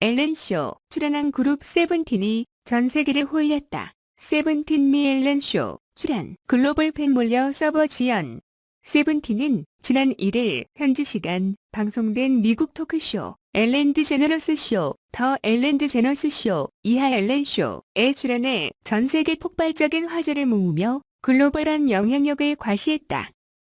앨런쇼 출연한 그룹 세븐틴이 전 세계를 홀렸다. 세븐틴 미 앨런쇼 출연 글로벌 팬 몰려 서버 지연 세븐틴은 지난 1일 현지 시간 방송된 미국 토크쇼 엘렌드 제너러스 쇼, 더 엘렌드 제너스 쇼, 이하 엘렌 쇼에 출연해 전 세계 폭발적인 화제를 모으며 글로벌한 영향력을 과시했다.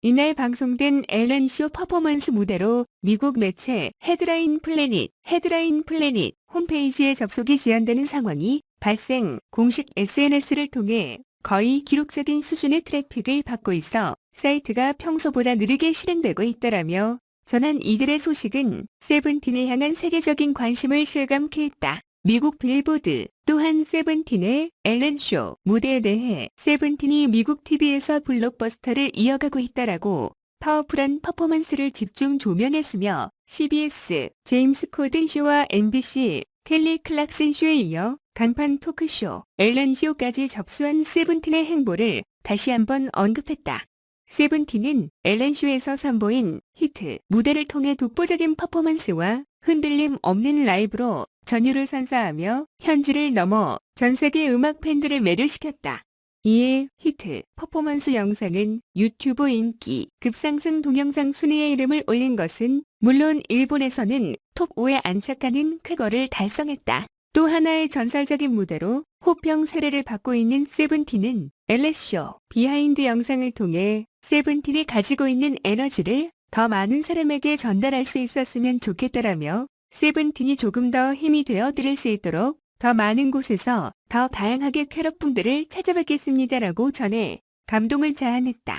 이날 방송된 앨런 쇼 퍼포먼스 무대로 미국 매체 헤드라인 플래닛, 헤드라인 플래닛 홈페이지에 접속이 지연되는 상황이 발생 공식 SNS를 통해 거의 기록적인 수준의 트래픽을 받고 있어 사이트가 평소보다 느리게 실행되고 있다라며 전한 이들의 소식은 세븐틴을 향한 세계적인 관심을 실감케 했다. 미국 빌보드 또한 세븐틴의 앨런 쇼 무대에 대해 세븐틴이 미국 TV에서 블록버스터를 이어가고 있다라고 파워풀한 퍼포먼스를 집중 조명했으며 CBS 제임스 코든 쇼와 MBC 켈리 클락슨 쇼에 이어 간판 토크쇼 앨런 쇼까지 접수한 세븐틴의 행보를 다시 한번 언급했다. 세븐틴은 앨런 쇼에서 선보인 히트 무대를 통해 독보적인 퍼포먼스와 흔들림 없는 라이브로 전율을 선사하며 현지를 넘어 전 세계 음악 팬들을 매료시켰다. 이에 히트 퍼포먼스 영상은 유튜브 인기 급상승 동영상 순위에 이름을 올린 것은 물론 일본에서는 톱 5에 안착하는 크거를 달성했다. 또 하나의 전설적인 무대로 호평 세례를 받고 있는 세븐틴은 엘레쇼 비하인드 영상을 통해 세븐틴이 가지고 있는 에너지를 더 많은 사람에게 전달할 수 있었으면 좋겠다라며 세븐틴이 조금 더 힘이 되어 드릴 수 있도록 더 많은 곳에서 더 다양하게 쾌락품들을 찾아뵙겠습니다라고 전해 감동을 자아냈다.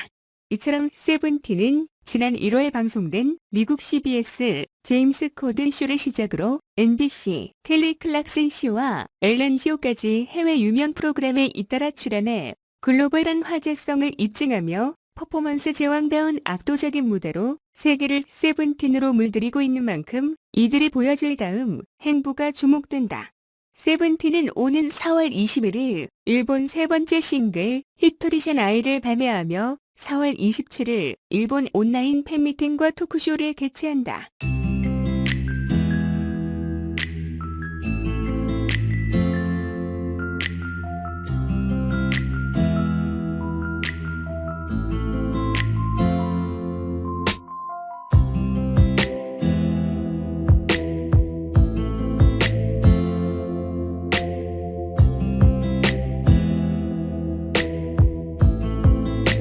이처럼 세븐틴은 지난 1월 방송된 미국 CBS 제임스 코든 쇼를 시작으로 NBC 켈리 클락슨 쇼와 앨런 쇼까지 해외 유명 프로그램에 잇따라 출연해 글로벌한 화제성을 입증하며 퍼포먼스 제왕다운 압도적인 무대로 세계를 세븐틴으로 물들이고 있는 만큼 이들이 보여줄 다음 행보가 주목된다. 세븐틴은 오는 4월 21일 일본 세 번째 싱글 히토리션 아이를 발매하며 4월 27일 일본 온라인 팬미팅과 토크쇼를 개최한다.